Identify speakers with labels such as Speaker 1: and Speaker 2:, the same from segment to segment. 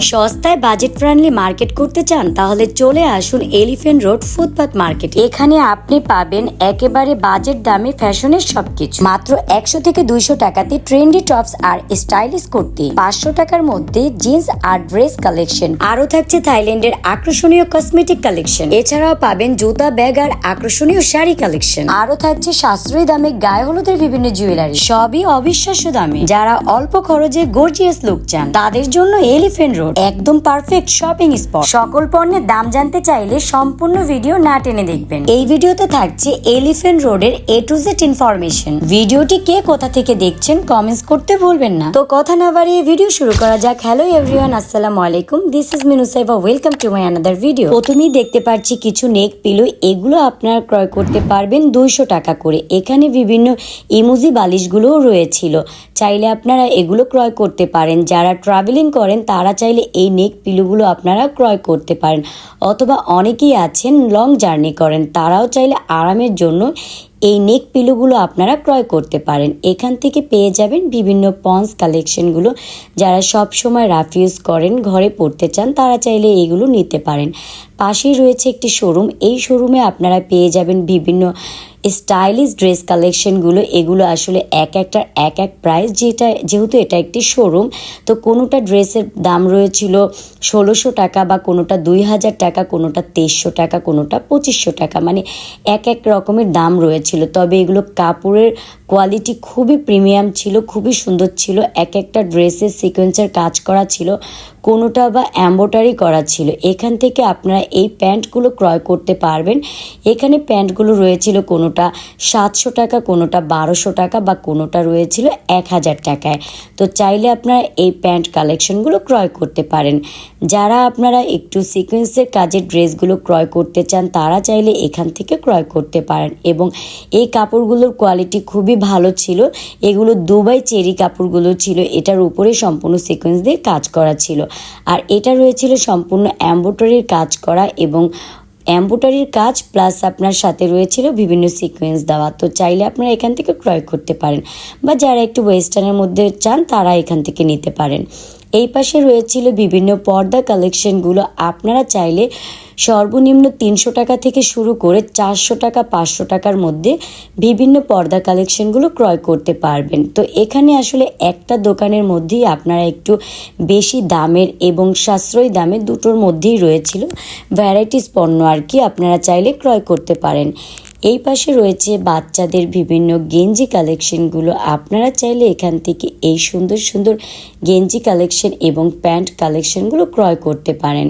Speaker 1: সস্তায় budget friendly market করতে চান, তাহলে চলে আসুন এলিফেন্ট রোড ফুটপাথ মার্কেট। এখানে আপনি পাবেন একেবারে বাজেট দামে ফ্যাশনের সবকিছু। মাত্র একশো থেকে দুইশো টাকাতে ট্রেন্ডি টপস আর স্টাইলিশ করতে। পাঁচশো টাকার মধ্যে জিন্স আর ড্রেস কালেকশন। আরও থাকছে থাইল্যান্ডের আকর্ষণীয় কসমেটিক কালেকশন। এছাড়াও পাবেন জুতা, ব্যাগ আর আকর্ষণীয় শাড়ি কালেকশন। আরও থাকছে সাশ্রয়ী দামে গায়ে হলুদের বিভিন্ন জুয়েলারি। সবই অবিশ্বাস্য দামে। যারা অল্প খরচে গর্জিয়াস লুক চান, তাদের জন্য এলিফেন্ট রোড একদম পারফেক্ট শপিং স্পট সকল পণ্যের দাম জানতে চাইলে সম্পূর্ণ ভিডিও না টেনে দেখবেন। এই ভিডিওতে থাকছে এলিফেন্ট রোডের এ টু জেড ইনফরমেশন ভিডিওটি কে কোথা থেকে দেখছেন কমেন্টস করতে ভুলবেন না। তো কথা না বাড়িয়ে ভিডিও শুরু করা যাক। হ্যালো এভরিওয়ান আসসালামু আলাইকুম। This is Minu Saiba welcome to my another video প্রথমেই দেখতে পাচ্ছি কিছু নেক পিলো এগুলো আপনারা ক্রয় করতে পারবেন দুইশো টাকা করে। এখানে বিভিন্ন ইমোজি বালিশগুলোও রয়েছিল। চাইলে আপনারা এগুলো ক্রয় করতে পারেন। যারা ট্রাভেলিং করেন তারা চাইলে এই নেক পিলুগুলো আপনারা ক্রয় করতে পারেন। অথবা অনেকেই আছেন লং জার্নি করেন, তারাও চাইলে আরামের জন্য এই নেক পিলুগুলো আপনারা ক্রয় করতে পারেন। এখান থেকে পেয়ে যাবেন বিভিন্ন পন্স কালেকশনগুলো যারা সব সময় রাফ ইউজ করেন, ঘরে পড়তে চান, তারা চাইলে এগুলো নিতে পারেন। পাশেই রয়েছে একটি শোরুম এই শোরুমে আপনারা পেয়ে যাবেন বিভিন্ন স্টাইলিশ ড্রেস কালেকশনগুলো এগুলো আসলে এক একটা, এক এক প্রাইস যেটা, যেহেতু এটা একটি শোরুম তো কোনোটা ড্রেসের দাম রয়েছিল ষোলোশো টাকা বা কোনোটা দুই হাজার টাকা, কোনোটা তেইশশো টাকা, কোনোটা পঁচিশশো টাকা মানে এক এক রকমের দাম রয়েছিল। তবে এগুলো কাপড়ের কোয়ালিটি খুবই প্রিমিয়াম ছিল, খুবই সুন্দর ছিল। এক একটা ড্রেসের সিকোয়েন্সের কাজ করা ছিল, কোনোটা বা অ্যাম্বোটারি করা ছিল। এখান থেকে আপনারা এই প্যান্টগুলো ক্রয় করতে পারবেন। এখানে প্যান্টগুলো রয়েছিল কোনোটা সাতশো টাকা, কোনোটা বারোশো টাকা বা কোনোটা রয়েছিল এক হাজার টাকায়। তো চাইলে আপনারা এই প্যান্ট কালেকশনগুলো ক্রয় করতে পারেন। যারা আপনারা একটু সিকোয়েন্সের কাজের ড্রেসগুলো ক্রয় করতে চান, তারা চাইলে এখান থেকে ক্রয় করতে পারেন। এবং এই কাপড়গুলোর কোয়ালিটি খুবই ভালো ছিল। এগুলো দুবাই চেরি কাপড়গুলো ছিল। এটার উপরে সম্পূর্ণ সিকোয়েন্স দিয়ে কাজ করা ছিল। আর এটা রয়েছিল সম্পূর্ণ অ্যাম্বোটারির কাজ করা এবং অ্যাম্বোটারির কাজ প্লাস আপনার সাথে রয়েছিল বিভিন্ন সিকোয়েন্স দেওয়া। তো চাইলে আপনারা এখান থেকে ক্রয় করতে পারেন বা যারা একটু ওয়েস্টার্নের মধ্যে চান তারা এখান থেকে নিতে পারেন। এই পাশে রয়েছিল বিভিন্ন পর্দা কালেকশনগুলো। আপনারা চাইলে সর্বনিম্ন তিনশো টাকা থেকে শুরু করে চারশো টাকা, পাঁচশো টাকার মধ্যে বিভিন্ন পর্দা কালেকশনগুলো ক্রয় করতে পারবেন। তো এখানে আসলে একটা দোকানের মধ্যেই আপনারা একটু বেশি দামের এবং সাশ্রয়ী দামের দুটোর মধ্যেই রয়েছিল। ভ্যারাইটিস পণ্য আর কি আপনারা চাইলে ক্রয় করতে পারেন। এই পাশে রয়েছে বাচ্চাদের বিভিন্ন গেঞ্জি কালেকশনগুলো। আপনারা চাইলে এখান থেকে এই সুন্দর সুন্দর গেঞ্জি কালেকশন এবং প্যান্ট কালেকশনগুলো ক্রয় করতে পারেন।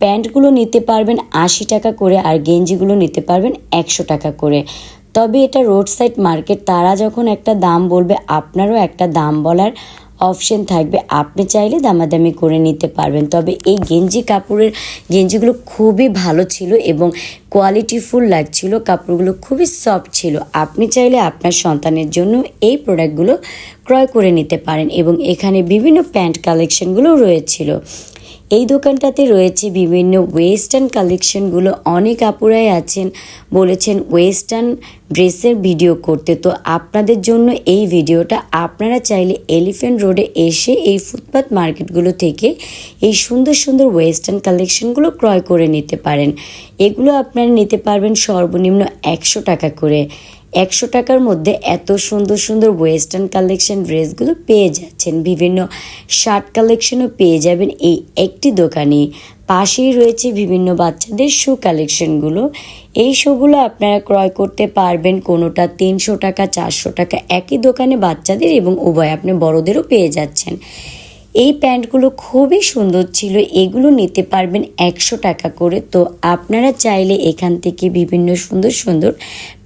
Speaker 1: প্যান্টগুলো নিতে পারবেন আশি টাকা করে আর গেঞ্জিগুলো নিতে পারবেন একশো টাকা করে। তবে এটা রোড সাইড মার্কেট, তারা যখন একটা দাম বলবে, আপনারও একটা দাম বলার অপশন থাকবে। আপনি চাইলে দামাদামি করে নিতে পারবেন। তবে এই গেঞ্জি কাপড়ের, গেঞ্জিগুলো খুবই ভালো ছিল এবং কোয়ালিটিফুল লাগছিল। কাপড়গুলো খুবই সফট ছিল। আপনি চাইলে আপনার সন্তানের জন্য এই প্রোডাক্টগুলো ক্রয় করে নিতে পারেন এবং এখানে বিভিন্ন প্যান্ট কালেকশনগুলো রয়েছিল। এই দোকানটাতে রয়েছে বিভিন্ন ওয়েস্টার্ন কালেকশনগুলো। অনেক আপুরাই আছেন বলেছেন ওয়েস্টার্ন ড্রেসের ভিডিও করতে। তো আপনাদের জন্য এই ভিডিওটা, আপনারা চাইলে এলিফ্যান্ট রোডে এসে এই ফুটপাথ মার্কেটগুলো থেকে এই সুন্দর সুন্দর ওয়েস্টার্ন কালেকশনগুলো ক্রয় করে নিতে পারেন। এগুলো আপনারা নিতে পারবেন সর্বনিম্ন একশো টাকা করে। একশো টাকার মধ্যে এত সুন্দর সুন্দর ওয়েস্টার্ন কালেকশন ড্রেসগুলো পেয়ে যাচ্ছেন। বিভিন্ন শার্ট কালেকশনও পেয়ে যাবেন এই একটি দোকানে। পাশেই রয়েছে বিভিন্ন বাচ্চাদের শু কালেকশনগুলো। এই শোগুলো আপনারা ক্রয় করতে পারবেন কোনোটা তিনশো টাকা, চারশো টাকা। একই দোকানে বাচ্চাদের এবং উভয় আপনি বড়দেরও পেয়ে যাচ্ছেন। এই প্যান্টগুলো খুবই সুন্দর ছিল, এগুলো নিতে পারবেন একশো টাকা করে। তো আপনারা চাইলে এখান থেকে বিভিন্ন সুন্দর সুন্দর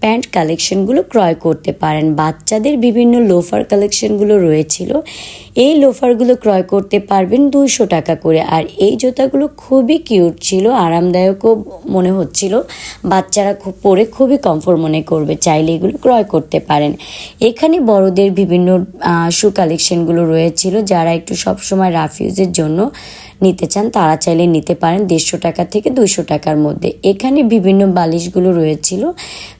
Speaker 1: প্যান্ট কালেকশনগুলো ক্রয় করতে পারেন। বাচ্চাদের বিভিন্ন লোফার কালেকশনগুলো রয়েছিল, এই লোফারগুলো ক্রয় করতে পারবেন দুইশো টাকা করে। আর এই জুতাগুলো খুবই কিউট ছিল, আরামদায়কও মনে হচ্ছিল। বাচ্চারা খুব পরে খুবই কমফোর্ট মনে করবে, চাইলে এগুলো ক্রয় করতে পারেন। এখানে বড়দের বিভিন্ন শু কালেকশনগুলো রয়েছিল, যারা একটু সবসময় রাফ ইউজের জন্য নিতে চান, তারা চাইলে নিতে পারেন দেড়শো টাকা থেকে দুইশো টাকার মধ্যে। এখানে বিভিন্ন বালিশগুলো রয়েছিল।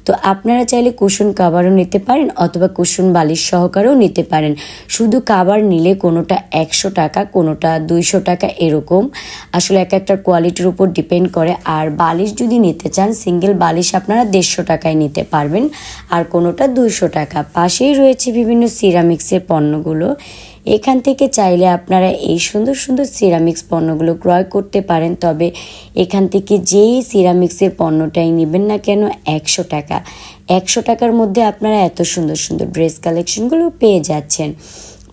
Speaker 1: তো আপনারা চাইলে কুশন কাভারও নিতে পারেন অথবা কুশন বালিশ সহকারেও নিতে পারেন। শুধু কাভার নিলে কোনোটা একশো টাকা, কোনোটা দুইশো টাকা এরকম। আসলে এক একটা কোয়ালিটির উপর ডিপেন্ড করে। আর বালিশ যদি নিতে চান, সিঙ্গেল বালিশ আপনারা দেড়শো টাকায় নিতে পারবেন। আর কোনোটা দুইশো টাকা। পাশেই রয়েছে বিভিন্ন সিরামিক্সের পণ্যগুলো। এখান থেকে চাইলে আপনারা এই সুন্দর সুন্দর সিরামিক্স পণ্যগুলো ক্রয় করতে পারেন, তবে এখান থেকে যেই সিরামিক্সের পণ্যটাই নেবেন না কেন একশো টাকা। একশো টাকার মধ্যে আপনারা এত সুন্দর সুন্দর ড্রেস কালেকশনগুলো পেয়ে যাচ্ছেন।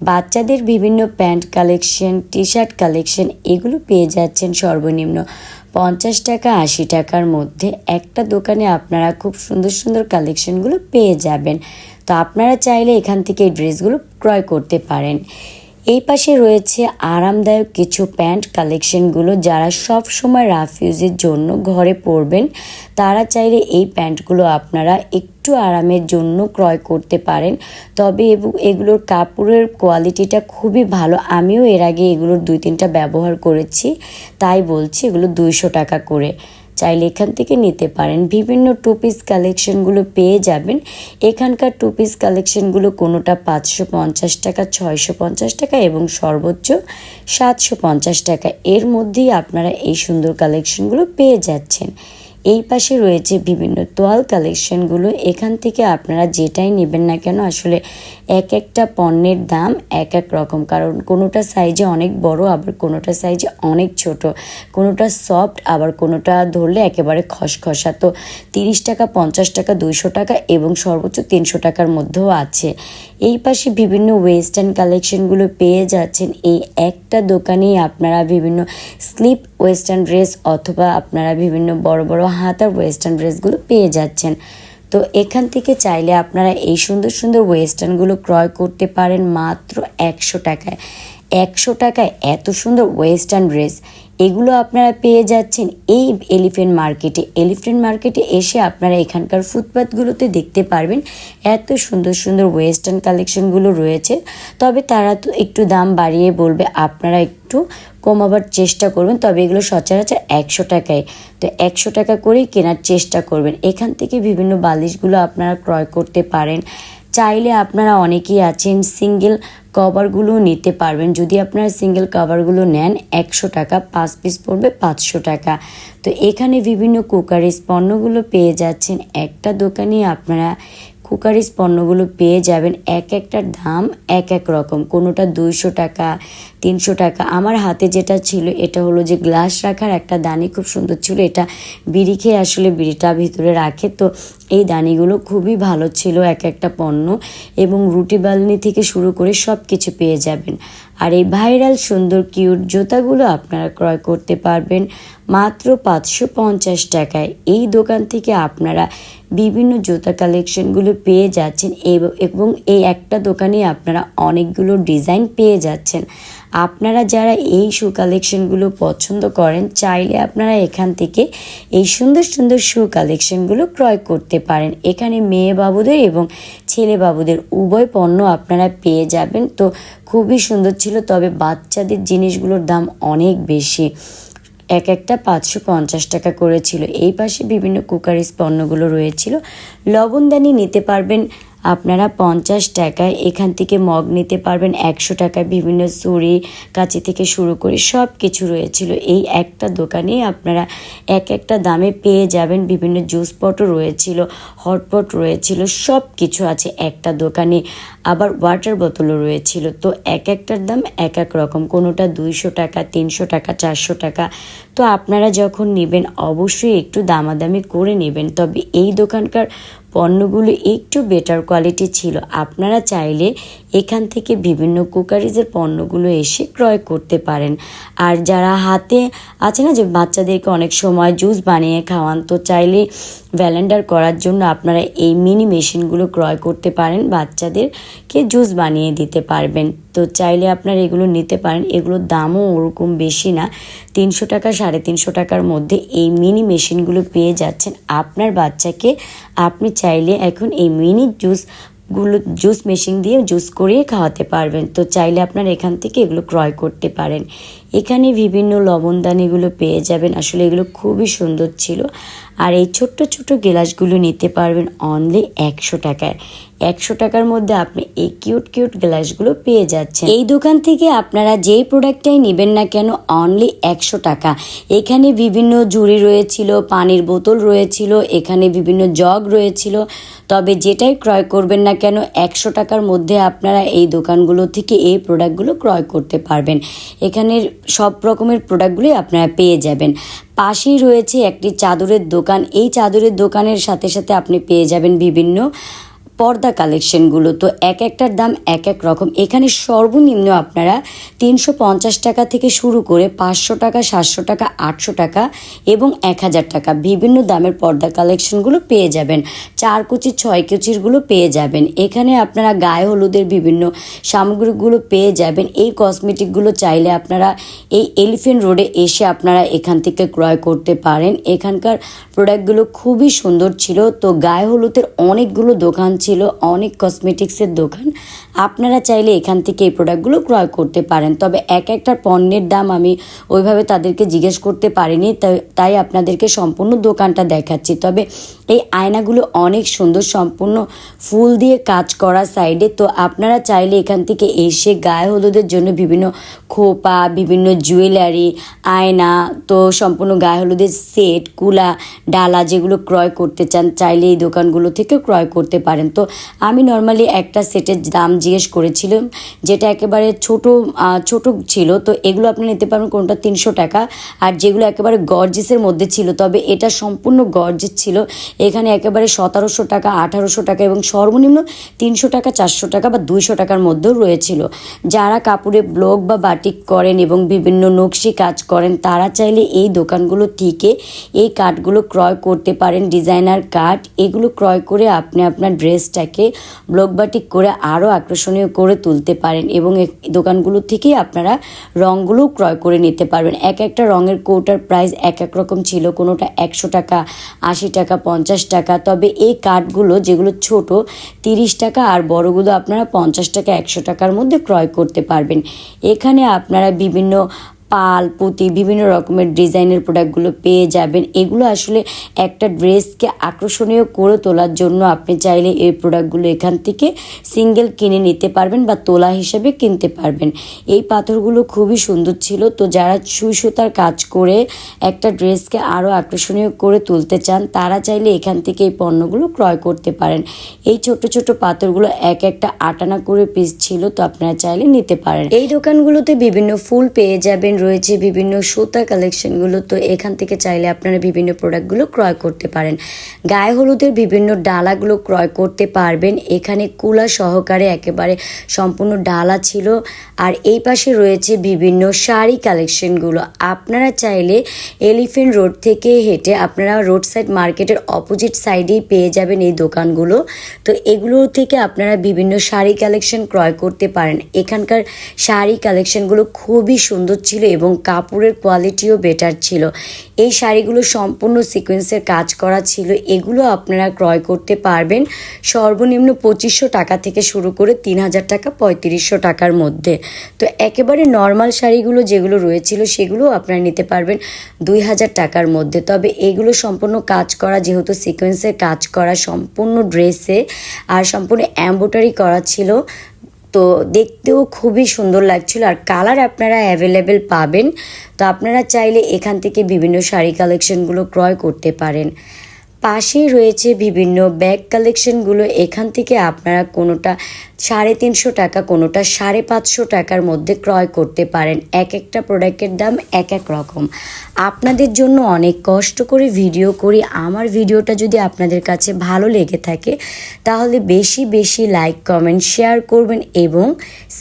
Speaker 1: বাচ্চাদের বিভিন্ন pant collection T shirt collection এগুলো পেয়ে যাচ্ছেন সর্বনিম্ন পঞ্চাশ টাকা, আশি টাকার মধ্যে একটা দোকানে আপনারা খুব সুন্দর সুন্দর কালেকশনগুলো পেয়ে যাবেন। তো আপনারা চাইলে এখান থেকে এই ড্রেসগুলো ক্রয় করতে পারেন। এই পাশে রয়েছে আরামদায়ক কিছু প্যান্ট কালেকশনগুলো যারা সব সময় রাফ ইউজের জন্য ঘরে পরবেন। তারা চাইলে এই প্যান্টগুলো আপনারা একটু আরামের জন্য ক্রয় করতে পারেন। তবে এগুলোর কাপড়ের কোয়ালিটিটা খুবই ভালো। আমিও এর আগে এগুলোর দুই তিনটা ব্যবহার করেছি। তাই বলছি এগুলো দুইশো টাকা করে। চাইলে এখান থেকে নিতে পারেন। বিভিন্ন টু পিস কালেকশনগুলো পেয়ে যাবেন। এখানকার টু পিস কালেকশনগুলো কোনোটা পাঁচশো পঞ্চাশ টাকা, ছয়শো পঞ্চাশ টাকা এবং সর্বোচ্চ সাতশো পঞ্চাশ টাকা। এর মধ্যেই আপনারা এই সুন্দর কালেকশনগুলো পেয়ে যাচ্ছেন। এই পাশে রয়েছে বিভিন্ন তোয়াল কালেকশনগুলো। এখান থেকে আপনারা যেটাই নেবেন না কেন, আসলে এক একটা পণ্যের দাম এক এক রকম। কারণ কোনোটা সাইজে অনেক বড়, আবার কোনোটা সাইজে অনেক ছোট। কোনোটা সফট আবার কোনোটা ধরলে একেবারে খসখসা। তো তিরিশ টাকা, পঞ্চাশ টাকা, দুইশো টাকা এবং সর্বোচ্চ তিনশো টাকার মধ্যেও আছে। এই পাশে বিভিন্ন ওয়েস্টার্ন কালেকশনগুলো পেয়ে যাচ্ছেন। এই একটা দোকানেই আপনারা বিভিন্ন স্লিপ ওয়েস্টার্ন ড্রেস অথবা আপনারা বিভিন্ন বড় বড় হাতার ওয়েস্টার্ন ড্রেসগুলো পেয়ে যাচ্ছেন। তো এখান থেকে চাইলে আপনারা এই সুন্দর সুন্দর ওয়েস্টার্নগুলো ক্রয় করতে পারেন মাত্র একশো টাকায়। একশো টাকায় এত সুন্দর ওয়েস্টার্ন ড্রেস, এগুলো আপনারা পেয়ে যাচ্ছেন এই এলিফেন্ট মার্কেটে। এলিফেন্ট মার্কেটে এসে আপনারা এখানকার ফুটপাথগুলোতে দেখতে পারবেন এত সুন্দর সুন্দর ওয়েস্টার্ন কালেকশনগুলো রয়েছে। তবে তারা তো একটু দাম বাড়িয়ে বলবে, আপনারা একটু কমাবার চেষ্টা করবেন, তবে এগুলো সচরাচর একশো টাকায়। তো একশো টাকা করেই কেনার চেষ্টা করবেন। এখান থেকে বিভিন্ন বালিশগুলো আপনারা ক্রয় করতে পারেন। চাইলে আপনারা অনেকেই আছেন সিঙ্গেল কভারগুলো নিতে পারবেন। যদি আপনারা সিঙ্গেল কভারগুলো নেন, একশো টাকা, পাঁচ পিস পড়বে পাঁচশো টাকা। তো এখানে বিভিন্ন কুকারের পণ্যগুলো পেয়ে যাচ্ছেন। একটা দোকানে আপনারা কুকারিস পণ্যগুলো পেয়ে যাবেন এক একটার দাম, এক এক রকম। কোনোটা দুইশো টাকা, তিনশো টাকা। আমার হাতে যেটা ছিল, এটা হলো যে গ্লাস রাখার একটা দানি খুব সুন্দর ছিল। এটা বিড়ি খেয়ে আসলে বিড়িটা ভিতরে রাখে। তো এই দানিগুলো খুবই ভালো ছিল এক একটা পণ্য। এবং রুটি বালনি থেকে শুরু করে সব কিছু পেয়ে যাবেন। আর এই ভাইরাল সুন্দর কিউট জুতাগুলো আপনারা ক্রয় করতে পারবেন মাত্র পাঁচশো পঞ্চাশ টাকায়। এই দোকান থেকে আপনারা বিভিন্ন জুতা কালেকশনগুলো পেয়ে যাচ্ছেন এব- এই একটা দোকানে আপনারা অনেকগুলো ডিজাইন পেয়ে যাচ্ছেন। আপনারা যারা এই শু কালেকশনগুলো পছন্দ করেন, চাইলে আপনারা এখান থেকে এই সুন্দর সুন্দর শু কালেকশনগুলো ক্রয় করতে পারেন। এখানে মেয়ে বাবুদের এবং ছেলে বাবুদের উভয় পণ্য আপনারা পেয়ে যাবেন। তো খুবই সুন্দর ছিল, তবে বাচ্চাদের জিনিসগুলোর দাম অনেক বেশি। এক একটা পাঁচশো পঞ্চাশ টাকা করেছিল। এই পাশে বিভিন্ন কুকারিস পণ্যগুলো রয়েছিল। লবণদানি নিতে পারবেন আপনারা পঞ্চাশ টাকায় এখান থেকে মগ নিতে পারবেন, একশো টাকায় বিভিন্ন সুরি কাঁচি থেকে শুরু করে সব কিছু রয়েছিল। এই একটা দোকানে আপনারা এক একটা দামে পেয়ে যাবেন, বিভিন্ন জুস পটও রয়েছিল, হটপট রয়েছিল সব কিছু আছে একটা দোকানে। আবার ওয়াটার বোতলও রয়েছিল। তো এক একটার দাম এক এক রকম। কোনোটা দুইশো টাকা, তিনশো টাকা, চারশো টাকা। তো আপনারা যখন নেবেন, অবশ্যই একটু দামাদামি করে নেবেন। তবে এই দোকানকার পণ্যগুলো একটু বেটার কোয়ালিটি ছিল। আপনারা চাইলে এখান থেকে বিভিন্ন কুকারিজের পণ্যগুলো এসে ক্রয় করতে পারেন। আর যারা হাতে আছে না যে বাচ্চাদেরকে অনেক সময় জুস বানিয়ে খাওয়ান, তো চাইলে ভ্যালেন্ডার করার জন্য আপনারা এই মিনি মেশিনগুলো ক্রয় করতে পারেন বাচ্চাদেরকে জুস বানিয়ে দিতে পারবেন? তো চাইলে আপনার এগুলো নিতে পারেন। এগুলোর দামও ওরকম বেশি না। তিনশো টাকা, সাড়ে তিনশো টাকার মধ্যে এই মিনি মেশিনগুলো পেয়ে যাচ্ছেন আপনার বাচ্চাকে। আপনি চাইলে এখন এই মিনি জুসগুলো, জুস মেশিন দিয়ে জুস করিয়ে খাওয়াতে পারবেন। তো চাইলে আপনার এখান থেকে এগুলো ক্রয় করতে পারেন। এখানে বিভিন্ন লবণদানিগুলো পেয়ে যাবেন। আসলে এগুলো খুবই সুন্দর ছিল। আর এই ছোট্ট ছোট্ট গ্লাসগুলো নিতে পারবেন অনলি একশো টাকায়। একশো টাকার মধ্যে আপনি এই কিউট কিউট গ্লাসগুলো পেয়ে যাচ্ছেন। এই দোকান থেকে আপনারা যেই প্রোডাক্টটাই নেবেন না কেন অনলি একশো টাকা। এখানে বিভিন্ন জুড়ি রয়েছিল, পানির বোতল রয়েছিল, এখানে বিভিন্ন জগ রয়েছিল। তবে যেটাই ক্রয় করবেন না কেন, একশো টাকার মধ্যে আপনারা এই দোকানগুলো থেকে এই প্রোডাক্টগুলো ক্রয় করতে পারবেন। এখানের সব রকমের প্রোডাক্টগুলি আপনারা পেয়ে যাবেন। পাশেই রয়েছে একটি চাদরের দোকান। এই চাদরের দোকানের সাথে সাথে আপনি পেয়ে যাবেন বিভিন্ন পর্দা কালেকশনগুলো। তো এক একটার দাম এক এক রকম। এখানে সর্বনিম্ন আপনারা তিনশো পঞ্চাশ টাকা থেকে শুরু করে পাঁচশো টাকা, সাতশো টাকা, আটশো টাকা এবং এক হাজার টাকা বিভিন্ন দামের পর্দা কালেকশনগুলো পেয়ে যাবেন। চার কুচি, ছয় কুচিরগুলো পেয়ে যাবেন। এখানে আপনারা গায়ে হলুদের বিভিন্ন সামগ্রীগুলো পেয়ে যাবেন। এই কসমেটিকগুলো চাইলে আপনারা এই এলিফেন্ট রোডে এসে আপনারা এখান থেকে ক্রয় করতে পারেন। এখানকার প্রোডাক্টগুলো খুবই সুন্দর ছিল। তো গায়ে হলুদের অনেকগুলো দোকান ছিল অনেক কসমেটিক্সের দোকান। আপনারা চাইলে এখান থেকে এই প্রোডাক্টগুলো ক্রয় করতে পারেন। তবে এক একটা পণ্যের দাম আমি ওইভাবে তাদেরকে জিজ্ঞেস করতে পারিনি তাই- আপনাদেরকে সম্পূর্ণ দোকানটা দেখাচ্ছি। তবে এই আয়নাগুলো অনেক সুন্দর, সম্পূর্ণ ফুল দিয়ে কাজ করা সাইডে। তো আপনারা চাইলে এখান থেকে এসে গায়ে হলুদের জন্য বিভিন্ন খোপা, বিভিন্ন জুয়েলারি, আয়না, তো সম্পূর্ণ গায়ে হলুদের সেট, কুলা, ডালা যেগুলো ক্রয় করতে চান, চাইলে এই দোকানগুলো থেকে ক্রয় করতে পারেন। তো আমি নর্মালি একটা সেটের দাম জিজ্ঞেস করেছিলাম, যেটা একেবারে ছোট ছোট ছিল। তো এগুলো আপনি নিতে পারবেন কোনটা, তিনশো টাকা। আর যেগুলো একেবারে গর্জেসের মধ্যে ছিল, তবে এটা সম্পূর্ণ গর্জেস ছিল। এখানে একেবারে সতেরোশো টাকা, আঠারোশো টাকা এবং সর্বনিম্ন তিনশো টাকা, চারশো টাকা বা দুইশো টাকার মধ্যেও রয়েছিল। যারা কাপড়ে ব্লক বা বাটিক করেন এবং বিভিন্ন নকশি কাজ করেন, তারা চাইলে এই দোকানগুলো থেকে এই কাঠগুলো ক্রয় করতে পারেন। ডিজাইনার কাঠ, এগুলো ক্রয় করে আপনি আপনার ড্রেসটাকে ব্লক বাটিক করে আরও আকর্ষণীয় করে তুলতে পারেন এবং দোকানগুলো থেকেই আপনারা রঙগুলোও ক্রয় করে নিতে পারবেন। এক একটা রঙের কৌটার প্রাইস এক এক রকম ছিল। কোনোটা একশো টাকা, আশি টাকা, পঞ্চাশ টাকা। তবে এই কাঠগুলো যেগুলো ছোট, তিরিশ টাকা আর বড়গুলো আপনারা পঞ্চাশ টাকা, একশো টাকার মধ্যে ক্রয় করতে পারবেন। এখানে আপনারা বিভিন্ন পাল, পুঁতি, বিভিন্ন রকমের ডিজাইনের প্রোডাক্টগুলো পেয়ে যাবেন। এগুলো আসলে একটা ড্রেসকে আকর্ষণীয় করে তোলার জন্য আপনি চাইলে এই প্রোডাক্টগুলো এখান থেকে সিঙ্গেল কিনে নিতে পারবেন বা তোলা হিসেবে কিনতে পারবেন। এই পাথরগুলো খুবই সুন্দর ছিল। তো যারা সুই সুতার কাজ করে একটা ড্রেসকে আরও আকর্ষণীয় করে তুলতে চান, তারা চাইলে এখান থেকে এই পণ্যগুলো ক্রয় করতে পারেন। এই ছোট ছোট পাথরগুলো এক একটা আটানা করে পিস ছিল, তো আপনারা চাইলে নিতে পারেন। এই দোকানগুলোতে বিভিন্ন ফুল পেয়ে যাবেন রয়েছে বিভিন্ন সুতা কালেকশনগুলো তো এখান থেকে চাইলে আপনারা বিভিন্ন প্রোডাক্টগুলো ক্রয় করতে পারেন। গায়ে হলুদের বিভিন্ন ডালাগুলো ক্রয় করতে পারবেন। এখানে কুলা সহকারে একেবারে সম্পূর্ণ ডালা ছিল। আর এই পাশে রয়েছে বিভিন্ন শাড়ি কালেকশনগুলো আপনারা চাইলে এলিফেন্ট রোড থেকে হেঁটে আপনারা রোড সাইড মার্কেটের অপোজিট সাইডেই পেয়ে যাবেন এই দোকানগুলো। তো এগুলো থেকে আপনারা বিভিন্ন শাড়ি কালেকশন ক্রয় করতে পারেন। এখানকার শাড়ি কালেকশনগুলো খুবই সুন্দর ছিল এবং কাপড়ের কোয়ালিটিও বেটার ছিল। এই শাড়িগুলো সম্পূর্ণ সিকোয়েন্সের কাজ করা ছিল। এগুলো আপনারা ক্রয় করতে পারবেন সর্বনিম্ন পঁচিশশো টাকা থেকে শুরু করে তিন হাজার টাকা, পঁয়ত্রিশশো টাকার মধ্যে। তো একেবারে নর্মাল শাড়িগুলো যেগুলো রয়েছিল সেগুলো আপনারা নিতে পারবেন দুই হাজার টাকার মধ্যে। তবে এগুলো সম্পূর্ণ কাজ করা, যেহেতু সিকোয়েন্সের কাজ করা সম্পূর্ণ ড্রেসে আর সম্পূর্ণ অ্যাম্বোটারি করা ছিল তো দেখতেও খুবই সুন্দর লাগছিল আর কালার আপনারা অ্যাভেলেবেল পাবেন। তো আপনারা চাইলে এখান থেকে বিভিন্ন শাড়ি কালেকশনগুলো ক্রয় করতে পারেন। পাশেই রয়েছে বিভিন্ন ব্যাগ কালেকশনগুলো এখান থেকে আপনারা কোনোটা সাড়ে তিনশো টাকা, কোনোটা সাড়ে পাঁচশো টাকার মধ্যে ক্রয় করতে পারেন। এক একটা প্রোডাক্টের দাম এক এক রকম। আপনাদের জন্য অনেক কষ্ট করে ভিডিও করি। আমার ভিডিওটা যদি আপনাদের কাছে ভালো লেগে থাকে, তাহলে বেশি বেশি লাইক কমেন্ট শেয়ার করবেন এবং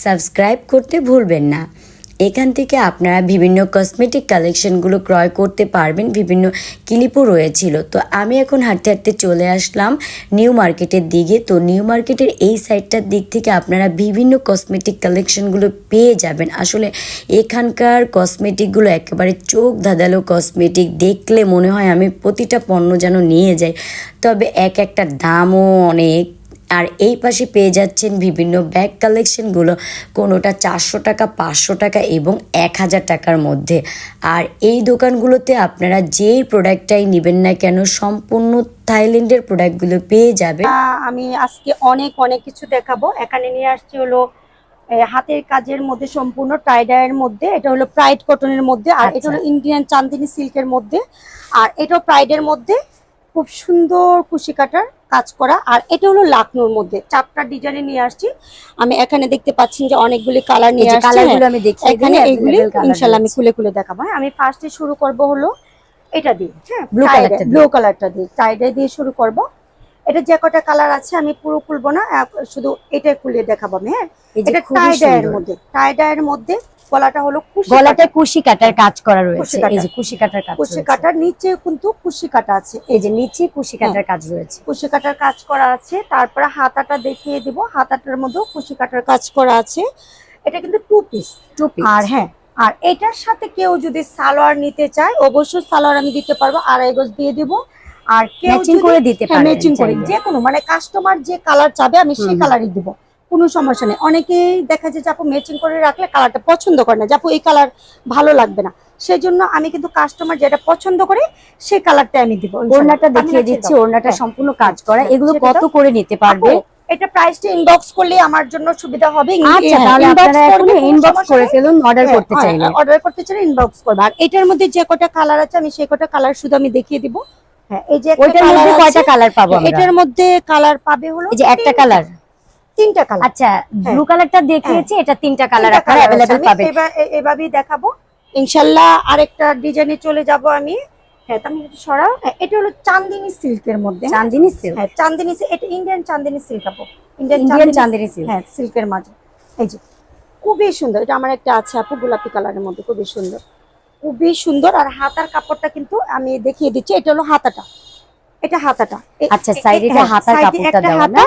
Speaker 1: সাবস্ক্রাইব করতে ভুলবেন না। এখান থেকে আপনারা বিভিন্ন কসমেটিক কালেকশনগুলো ক্রয় করতে পারবেন, বিভিন্ন ক্লিপও রয়েছিল। তো আমি এখন হাঁটতে হাঁটতে চলে আসলাম নিউ মার্কেটের দিকে। তো নিউ মার্কেটের এই সাইডটার দিক থেকে আপনারা বিভিন্ন কসমেটিক কালেকশনগুলো পেয়ে যাবেন। আসলে এখানকার কসমেটিকগুলো একেবারে চোখ ধাঁধালো কসমেটিক দেখলে মনে হয় আমি প্রতিটা পণ্য যেন নিয়ে যাই। তবে এক একটা দামও অনেক।
Speaker 2: আর এই পাশে পেয়ে যাচ্ছেন বিভিন্ন ব্যাগ কালেকশনগুলো কোনোটা চারশো টাকা পাঁচশো টাকা এবং এক হাজার টাকার মধ্যে। আর এই দোকানগুলোতে আপনারা যেই প্রোডাক্টটাই নেবেন না কেন সম্পূর্ণ থাইল্যান্ডের প্রোডাক্টগুলো পেয়ে
Speaker 3: যাবে আমি আজকে অনেক অনেক কিছু দেখাবো। এখানে নিয়ে আসছি হলো হাতের কাজের মধ্যে সম্পূর্ণ টাইডায়ের মধ্যে। এটা হলো প্রাইড কটনের মধ্যে। আর এটা
Speaker 2: আচ্ছা।
Speaker 3: হলো ইন্ডিয়ান চান্দিনী সিল্কের মধ্যে। আর এটাও প্রাইডের মধ্যে। খুব সুন্দর কুশি কাটার কাজ করা। আর এটা হলো লাকনোর মধ্যে। চারটা ডিজাইনে নিয়ে আসছি। আমি এখানে দেখতে পাচ্ছি যে অনেকগুলি কালার নিয়ে আসছি।
Speaker 2: কালারগুলো। আমি দেখিয়ে
Speaker 3: এখানে
Speaker 2: দিই
Speaker 3: এইগুলি ইনশাল্লাহ আমি খুলে খুলে দেখাবো। হ্যাঁ আমি ফার্স্টে শুরু করব হলো এটা দিয়ে। হ্যাঁ ব্লু কালারটা দিয়ে। টাইডে দিয়ে। শুরু করব। এটা যে কটা কালার আছে আমি পুরো খুলবো না শুধু এটাই খুলে দেখাবো আমি। হ্যাঁ এটা টাইডায়ের। মধ্যে। টাইডায়ের মধ্যে গলাটা হলো কাটা।
Speaker 2: কুশি কাটার কাজ করা রয়েছে। এই যে কুশি কাটার কাজ
Speaker 3: কুশি কাটার নিচে কিন্তু কুশি কাটা আছে।
Speaker 2: এই যে নিচে কুশি কাটার কাজ রয়েছে।
Speaker 3: কুশি কাটার কাজ করা আছে। তারপরে হাতাটা দেখিয়ে দিব। হাতাটার মধ্যেও কুশি কাটার কাজ করা আছে। এটা কিন্তু টু পিস
Speaker 2: টুপি
Speaker 3: আর হ্যাঁ আর এটার সাথে কেউ যদি সালোয়ার নিতে চায় অবশ্যই সালোয়ার আমি দিতে পারব। আড়াই গজ দিয়ে দিব। আর কেউ
Speaker 2: ম্যাচিং করে দিতে
Speaker 3: হ্যাঁ,
Speaker 2: পারবেন
Speaker 3: ম্যাচিং করে যে কোনো মানে কাস্টমার যে কালার চাবে আমি সেই কালারই দিব। কোনো সমস্যা নেই। অনেকেই দেখা যায় যে আপু ম্যাচিং করে রাখলে কালারটা পছন্দ করে না যে আপু এই কালার ভালো লাগবে না। সেই জন্য আমি কিন্তু কাস্টমার যেটা পছন্দ করে সেই কালারটা আমি দিব
Speaker 2: ওড়নাটা দেখিয়ে দিচ্ছি। ওড়নাটা
Speaker 3: হ্যাঁ।
Speaker 2: সম্পূর্ণ কাজ করা।
Speaker 3: হ্যাঁ,
Speaker 2: এগুলো কত করে নিতে পারবে?
Speaker 3: এটা প্রাইসটা ইনবক্স করলে আমার জন্য সুবিধা হবে।
Speaker 2: আচ্ছা ইনবক্স করে ফেলুন অর্ডার
Speaker 3: হ্যাঁ,
Speaker 2: করতে চাইলে।
Speaker 3: অর্ডার করতে চাইলে ইনবক্স করবে। আর এটার মধ্যে যে কটা কালার আছে আমি সেই কটা কালার শুধু আমি দেখিয়ে দিব। হ্যাঁ এই যে একটা
Speaker 2: ওইটার মধ্যে কয়টা কালার পাবো
Speaker 3: এটার মধ্যে কালার পাবে হলো
Speaker 2: এই যে একটা কালার
Speaker 3: তিনটা কালার
Speaker 2: আচ্ছা ব্লু কালারটা দেখিয়েছি এটা তিনটা কালার আপনারা অ্যাভেলেবেল পাবেন।
Speaker 3: এভাবেই দেখাবো। ইনশাল্লাহ আরেকটা ডিজাইনে চলে যাব আমি। হ্যাঁ একটু হ্যাঁ, এটা হলো সিল্কের মধ্যে। হ্যাঁ।
Speaker 2: সিল্ক
Speaker 3: হ্যাঁ চান্দিনী এটা ইন্ডিয়ান সিল্ক আপু। ইন্ডিয়ান
Speaker 2: ইন্ডিয়ান সিল্ক
Speaker 3: হ্যাঁ সিল্কের মাঝে। এই যে খুবই সুন্দর। এটা আমার একটা আছে আপু গোলাপি কালারের মধ্যে খুবই সুন্দর। খুবই সুন্দর। আর হাতার কাপড়টা কিন্তু আমি দেখিয়ে দিচ্ছি এটা হলো হাতাটা। এটা হাতাটা।
Speaker 2: আচ্ছা,
Speaker 3: এ-
Speaker 2: side এ
Speaker 3: হ্যাঁ,
Speaker 2: হাতার কাপড়টা দেওয়া
Speaker 3: হাতা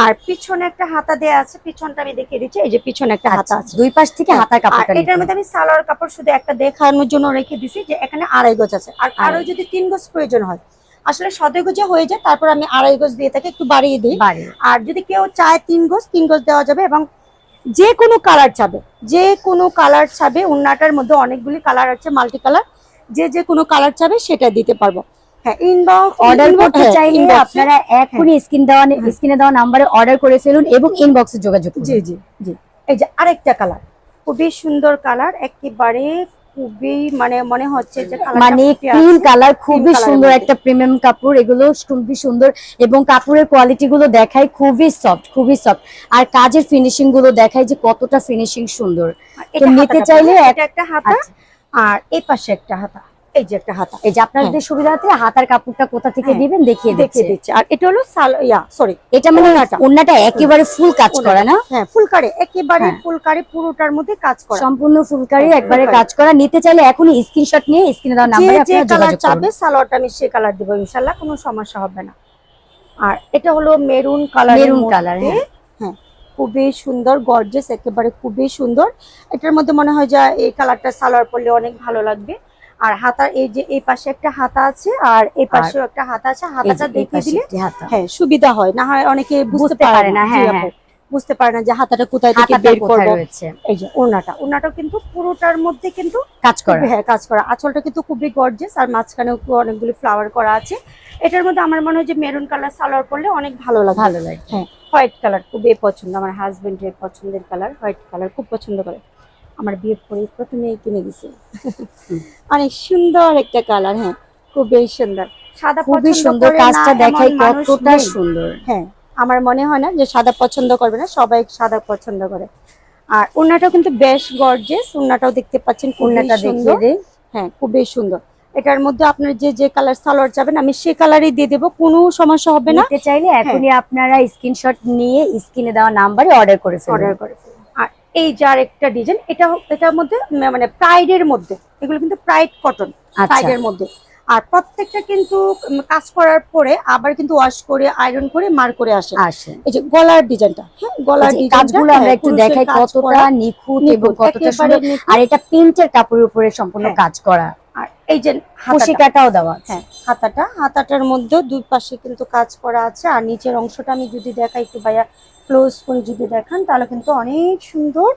Speaker 3: আর পিছনে একটা হাতা দেয়া আছে পিছনটা আমি দেখিয়ে দিচ্ছি এই যে পিছনে একটা হাতা
Speaker 2: আচ্ছা
Speaker 3: আছে।
Speaker 2: দুই পাশ থেকে
Speaker 3: হ্যাঁ,
Speaker 2: হাতার কাপড়টা
Speaker 3: এটার মধ্যে আমি সালোয়ার কাপড় শুধু একটা দেখানোর জন্য রেখে দিছি যে এখানে আড়াই গজ আছে। আর
Speaker 2: আরও
Speaker 3: যদি তিন গজ প্রয়োজন হয় আসলে সদয় গজে হয়ে যায় তারপর আমি আড়াই গজ দিয়ে থাকি একটু বাড়িয়ে দিই। আর যদি কেউ চায় তিন গজ তিন গজ দেওয়া যাবে এবং যে কোনো কালার চাবে যে কোনো কালার চাবে উন্নাটার মধ্যে অনেকগুলি কালার আছে মাল্টি কালার যে যে কোনো কালার চাবে সেটা দিতে পারব।
Speaker 2: অর্ডার করতে চাইলে আপনারা এখনই স্ক্রিন দেওয়া স্ক্রিনে দেওয়া নাম্বারে অর্ডার করে ফেলুন এবং ইনবক্সে যোগাযোগ
Speaker 3: জি জি জি। এই যে আরেকটা কালার খুবই সুন্দর কালার একেবারে খুবই মানে মনে হচ্ছে যে
Speaker 2: মানে ক্রিম কালার খুবই সুন্দর একটা প্রিমিয়াম কাপড় এগুলো খুবই সুন্দর এবং কাপড়ের কোয়ালিটি গুলো দেখায় খুবই সফট খুবই সফট আর কাজের ফিনিশিংগুলো দেখায় যে কতটা ফিনিশিং সুন্দর। তো নিতে চাইলে
Speaker 3: একটা হাতা
Speaker 2: আচ্ছা।
Speaker 3: আর এই পাশে একটা হাতা। এই যে একটা হাতা।
Speaker 2: এই যে আপনাদের সুবিধার্থে হাতার কাপড়টা কোথা থেকে
Speaker 3: হ্যাঁ,
Speaker 2: দিবেন? দেখিয়ে
Speaker 3: দেখিয়ে
Speaker 2: দিচ্ছে।
Speaker 3: আর এটা হলো সাল ইয়া সরি
Speaker 2: এটা মানে। ওন্নাটা একেবারে ফুল কাজ করা না?
Speaker 3: হ্যাঁ ফুলকারি একেবারে
Speaker 2: হ্যাঁ।
Speaker 3: ফুলকারি পুরোটার মধ্যে কাজ করা।
Speaker 2: সম্পূর্ণ ফুলকারি
Speaker 3: হ্যাঁ,
Speaker 2: একবারে কাজ করা। নিতে চাইলে এখনই স্ক্রিনশট নিয়ে স্ক্রিনে দেওয়া নাম্বারে আপনারা
Speaker 3: কালার
Speaker 2: যোগাযোগ
Speaker 3: চাবে সালোয়ারটা আমি সে কালার দিব ইনশাল্লাহ কোনো সমস্যা হবে না। আর এটা হলো মেরুন কালার
Speaker 2: colour, হ্যাঁ।
Speaker 3: হ্যাঁ খুবই সুন্দর গর্জেস একেবারে খুবই সুন্দর। এটার মধ্যে মনে হয় যে এই কালারটা সালোয়ার পরলে অনেক ভালো লাগবে। আর হাতার এই যে এই পাশে একটা হাতা আছে আর এই পাশেও একটা হাতা আছে। হাতাটা দেখিয়ে দিলে হ্যাঁ সুবিধা হয়। না হয় অনেকে বুঝতে পারে না
Speaker 2: না, হ্যাঁ, হ্যাঁ।
Speaker 3: বুঝতে পারে না যে হাতাটা কোথায় থেকে বের করব। এই যে ওনাটা ওনাটাও কিন্তু পুরোটার মধ্যে কিন্তু
Speaker 2: কাজ করা।
Speaker 3: হ্যাঁ কাজ করা। আঁচলটা কিন্তু খুবই গর্জেস আর মাঝখানেও অনেকগুলি ফ্লাওয়ার করা আছে। এটার মধ্যে আমার মনে হয় যে মেরুন কালার সালোয়ার পরলে অনেক ভালো লাগে।
Speaker 2: ভালো লাগে।
Speaker 3: হ্যাঁ হোয়াইট কালার খুবই পছন্দ। আমার হাজবেন্ডের পছন্দের কালার হোয়াইট কালার খুব পছন্দ করে। আমার বিয়ে পরে প্রথমেই কিনে দিছে। অনেক সুন্দর একটা কালার হ্যাঁ খুবই সুন্দর। সাদা
Speaker 2: খুবই সুন্দর কাজটা
Speaker 3: মানুষ
Speaker 2: কতটা সুন্দর।
Speaker 3: হ্যাঁ আমার মনে হয় না যে সাদা পছন্দ করবে না সবাই সাদা পছন্দ করে। আর উন্নাটাও কিন্তু বেশ গর্জেস উন্নাটাও দেখতে পাচ্ছেন খুবই
Speaker 2: দেখিয়ে দেই।
Speaker 3: হ্যাঁ খুবই সুন্দর। এটার মধ্যে আপনার যে যে কালার সালোয়ার চাবেন আমি সে কালারই দিয়ে দেবো কোনো সমস্যা হবে না।
Speaker 2: চাইলে
Speaker 3: হ্যাঁ।
Speaker 2: এখনই আপনারা স্ক্রিনশট নিয়ে স্ক্রিনে দেওয়া নাম্বারে অর্ডার করে
Speaker 3: অর্ডার করে এই যার একটা ডিজাইন এটা এটার মধ্যে মানে প্রাইড এর মধ্যে এগুলো কিন্তু প্রাইড কটন
Speaker 2: প্রাইড
Speaker 3: এর মধ্যে। আর প্রত্যেকটা কিন্তু কাজ করার পরে আবার কিন্তু ওয়াশ করে আয়রন করে মার করে আসে।
Speaker 2: আসে।
Speaker 3: এই যে গলার ডিজাইনটা হ্যাঁ গলার ডিজাইনটা
Speaker 2: কাজগুলো আমরা একটু দেখাই কতটা নিখুঁত এবং কতটা সুন্দর। আর এটা প্রিন্টের কাপড়ের উপরে সম্পূর্ণ
Speaker 3: হ্যাঁ।
Speaker 2: কাজ করা।
Speaker 3: আর এই যে
Speaker 1: কুশি দেওয়া
Speaker 3: হ্যাঁ হাতাটা। হাতাটার মধ্যেও দুই পাশে কিন্তু কাজ করা আছে। আর নিচের অংশটা আমি যদি দেখাই একটু ভাইয়া ক্লোজ করে যদি দেখান তাহলে কিন্তু অনেক সুন্দর